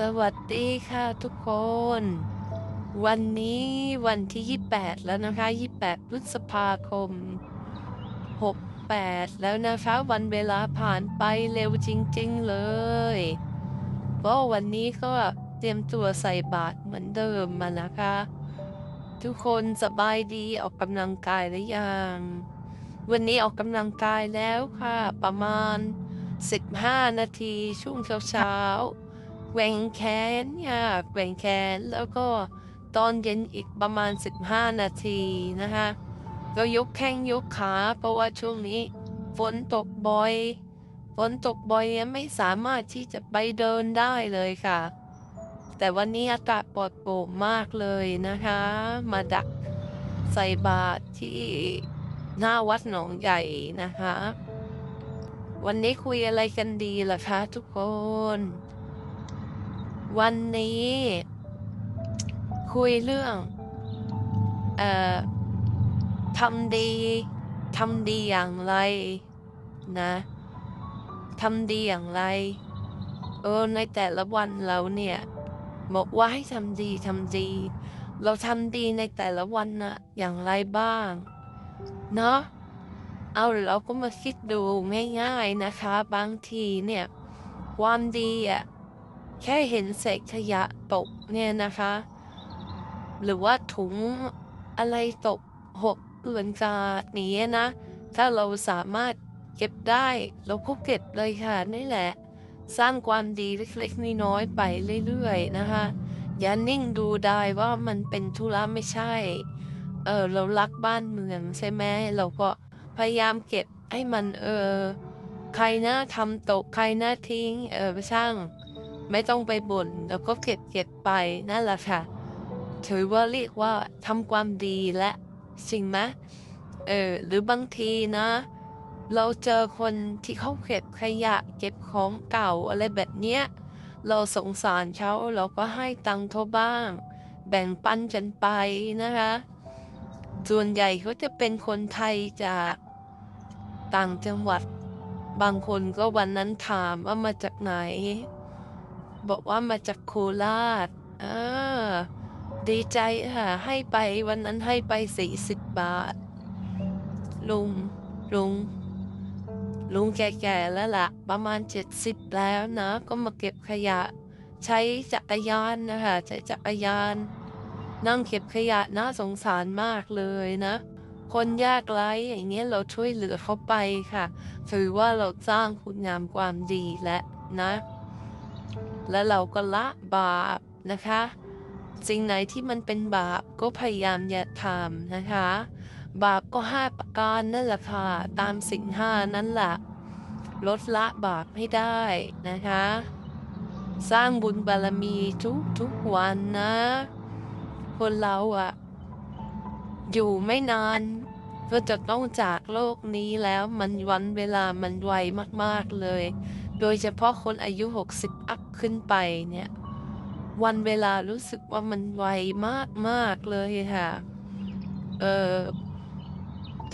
สวัสดีค่ะทุกคน วันนี้วันที่ 28 แล้วนะคะ 28 พฤษภาคม 68 แล้วนะคะ วันเวลาผ่านไปเร็วจริงๆเลยก็วันนี้ก็เตรียมตัวใส่บาตรเหมือนเดิมมานะคะ ทุกคนสบายดีออกกำลังกายหรือยัง วันนี้ออกกำลังกายแล้วค่ะ ประมาณ 15 นาทีช่วงเช้าๆ กว่งแขนค่ะแกว่งแขนแล้วก็ตอนเย็นอีกประมาณ 15 นาทีนะคะก็ยกแข้งยกขาเพราะว่าช่วงนี้ฝนตกบ่อยฝนตกบ่อยไม่สามารถที่จะไปเดินได้เลยค่ะ แต่วันนี้อากาศปลอดโปร่งมากเลยนะคะ มาดักใส่บาตรที่หน้าวัดหนองใหญ่นะคะ วันนี้คุยอะไรกันดีล่ะคะทุกคน วันนี้ คุยเรื่อง เอ่อทำดีทำดีอย่างไรนะทำดีอย่างไรเออในแต่ละวันเราเนี่ยบอกว่าให้ทำดีทำดี เราทำดีในแต่ละวันนะอย่างไรบ้าง เนาะเอาเราก็มาคิดดูง่ายๆนะคะ บางทีเนี่ย ความดีอะ แค่เห็นเศษขยะตกเนี่ยนะคะ หรือว่าถุงอะไรตกหกเกลื่อนกาดอย่างเงี้นะ ถ้าเราสามารถเก็บได้เราก็เก็บเลยค่ะนี่แหละ สร้างความดีเล็กๆน้อยๆไปเรื่อยๆนะคะ อย่านิ่งดูได้ว่ามันเป็นธุระไม่ใช่ เออเรารักบ้านเมืองใช่ไหมเราก็พยายามเก็บให้มันเออใครนะทำตกใครนะทิ้งเออช่าง ไม่ต้องไปบ่นแล้วก็เก็บเก็บไปนั่นแหละค่ะ ถือว่าเรียกว่าทำความดีและจริงไหมเออหรือบางทีนะ เราเจอคนที่เขาเก็บขยะเก็บของเก่าอะไรแบบเนี้ยเราสงสารเขาเราก็ให้ตังค์เขาบ้าง แบ่งปันกันไปนะคะ ส่วนใหญ่เขาจะเป็นคนไทยจากต่างจังหวัด บางคนก็วันนั้นถามว่ามาจากไหน บอกว่ามาจากโคราชอ่าดีใจค่ะ ให้ไปวันนั้นให้ไปสี่สิบบาท ลุง ลุง ลุงแก่ๆแล้วล่ะ ประมาณเจ็ดสิบแล้วนะ ก็มาเก็บขยะ ใช้จักรยานนะคะ ใช้จักรยาน นั่งเก็บขยะน่าสงสารมากเลยนะ คนยากไร้อย่างเงี้ยเราช่วยเหลือเขาไปค่ะ ถือว่าเราสร้างคุณงามความดีและนะ และเราก็ละบาปนะคะ สิ่งไหนที่มันเป็นบาปก็พยายามอย่าทำนะคะ บาปก็ห้าประการนั่นแหละค่ะตามสิ่งห้านั่นแหละลดละบาปให้ได้นะคะ สร้างบุญบารมีทุกทุกๆวันนะ คนเราอะอยู่ไม่นานก็จะต้องจากโลกนี้แล้วมันวันเวลามันไวมากๆเลย โดยเฉพาะคนอายุ 60 อัพขึ้นไปเนี่ย วันเวลารู้สึกว่ามันไวมากๆเลยค่ะ เออ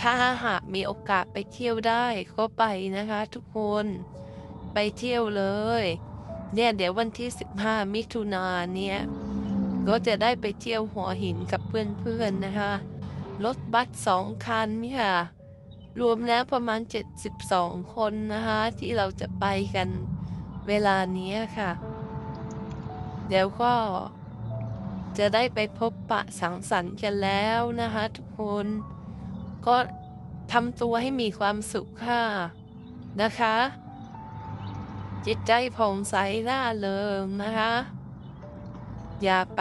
ถ้าหากมีโอกาสไปเที่ยวได้ก็ไปนะคะทุกคนไปเที่ยวเลย เนี่ยเดี๋ยววันที่ 15 มิถุนาเนี่ย ก็จะได้ไปเที่ยวหัวหินกับเพื่อนๆนะคะ รถบัสสองคันเนี่ย รวมแล้วประมาณ 72 คนนะคะที่เราจะไปกันเวลานี้ค่ะ เดี๋ยวก็จะได้ไปพบปะสังสรรค์กันแล้วนะคะทุกคนก็ทำตัวให้มีความสุขค่ะนะคะ จิตใจผ่องใสร่าเริงนะคะ อย่าไป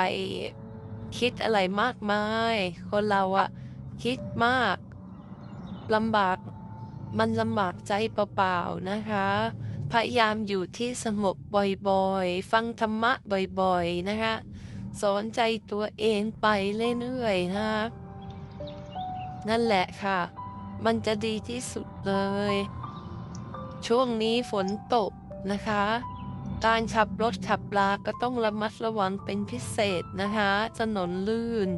คิดอะไรมากมาย คนเราอะคิดมาก ลำบาก มันลำบากใจเปล่าๆนะคะ พยายามอยู่ที่สงบบ่อยๆ ฟังธรรมะบ่อยๆ นะคะ สอนใจตัวเองไปเรื่อยๆ นะคะนั่นแหละค่ะ มันจะดีที่สุดเลย ช่วงนี้ฝนตกนะคะ การขับรถขับลาก็ต้องระมัดระวังเป็นพิเศษนะคะ ถนนลื่น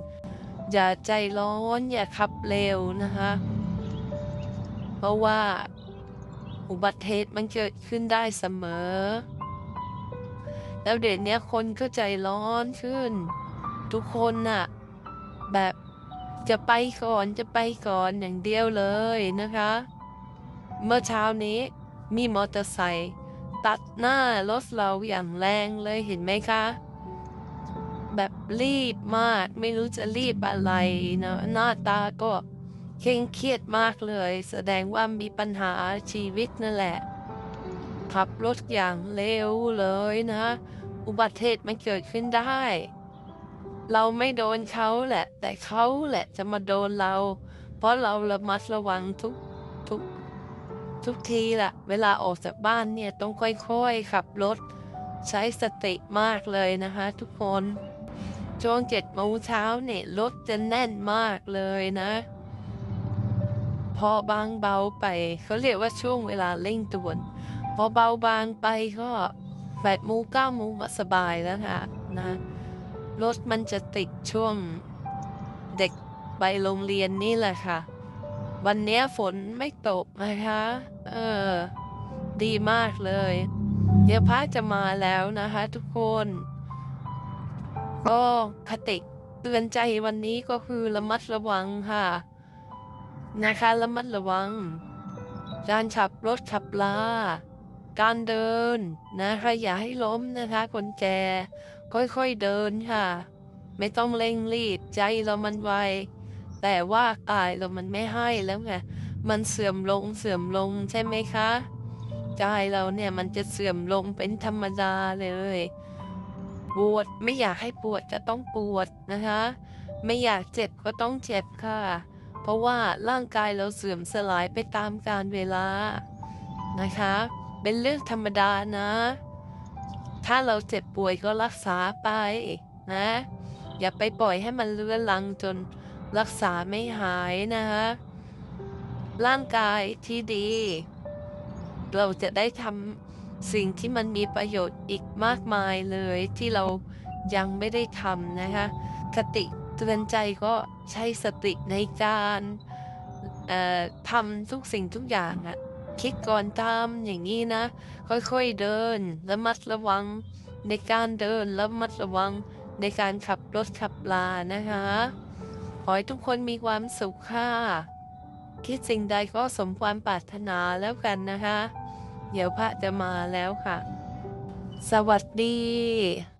อย่าใจร้อนอย่าขับเร็วนะคะ เพราะว่าอุบัติเหตุมันเกิดขึ้นได้เสมอ แล้วเดี๋ยวนี้คนก็ใจร้อนขึ้น ทุกคนน่ะ แบบจะไปก่อนจะไปก่อนอย่างเดียวเลยนะคะ เมื่อเช้านี้มีมอเตอร์ไซค์ตัดหน้ารถเราอย่างแรงเลยเห็นไหมคะ แบบรีบมากไม่รู้จะรีบอะไรนะหน้าตาก็ เคร่งเครียดมากเลย แสดงว่ามีปัญหาชีวิตนั่นแหละ ขับรถอย่างเร็วเลยนะ อุบัติเหตุมันเกิดขึ้นได้ เราไม่โดนเขาแหละ แต่เขาแหละจะมาโดนเรา เพราะเราระมัดระวังทุกทุกทุกทีแหละเวลาออกจากบ้านเนี่ยต้องค่อยๆขับรถใช้สติมากเลยนะคะทุกคน ช่วงเจ็ดโมงเช้าเนี่ยรถจะแน่นมากเลยนะ พอบางเบาไป เขาเรียกว่าช่วงเวลาเร่งด่วน พอเบาบางไปก็แปดโมงเก้าโมงก็สบายแล้วค่ะนะรถมันจะติดช่วงเด็กไปโรงเรียนนี่แหละค่ะ วันนี้ฝนไม่ตกนะคะ เออ ดีมากเลย เดี๋ยวพระจะมาแล้วนะคะทุกคน ก็คติเตือนใจวันนี้ก็คือระมัดระวังค่ะ นะคะระมัดระวัง การขับรถขับลา การเดินนะคะอย่าให้ล้มนะคะ คนแก่ค่อยๆเดินค่ะ ไม่ต้องเร่งรีบใจเรามันไว แต่ว่ากายเรามันไม่ให้แล้วไงมันเสื่อมลงเสื่อมลงใช่ไหมคะกายเราเนี่ยมันจะเสื่อมลงเป็นธรรมดาเลยปวดไม่อยากให้ปวดจะต้องปวดนะคะ ไม่อยากเจ็บก็ต้องเจ็บค่ะ เพราะว่าร่างกายเราเสื่อมสลายไปตามกาลเวลานะคะ เป็นเรื่องธรรมดานะ ถ้าเราเจ็บป่วยก็รักษาไปนะ อย่าไปปล่อยให้มันเลื้อนลังจนรักษาไม่หายนะคะร่างกายที่ดี เราจะได้ทำสิ่งที่มันมีประโยชน์อีกมากมายเลยที่เรายังไม่ได้ทำนะคะคติเตือนใจก็ใช้สติในการทำทุกสิ่งทุกอย่างอะคิดก่อนทำอย่างนี้นะ ค่อยๆเดินระมัดระวังในการเดินระมัดระวังในการขับรถขับลานะคะ ขอให้ทุกคนมีความสุขค่ะ คิดสิ่งใดก็สมความปรารถนาแล้วกันนะคะ เดี๋ยวพระจะมาแล้วค่ะ สวัสดี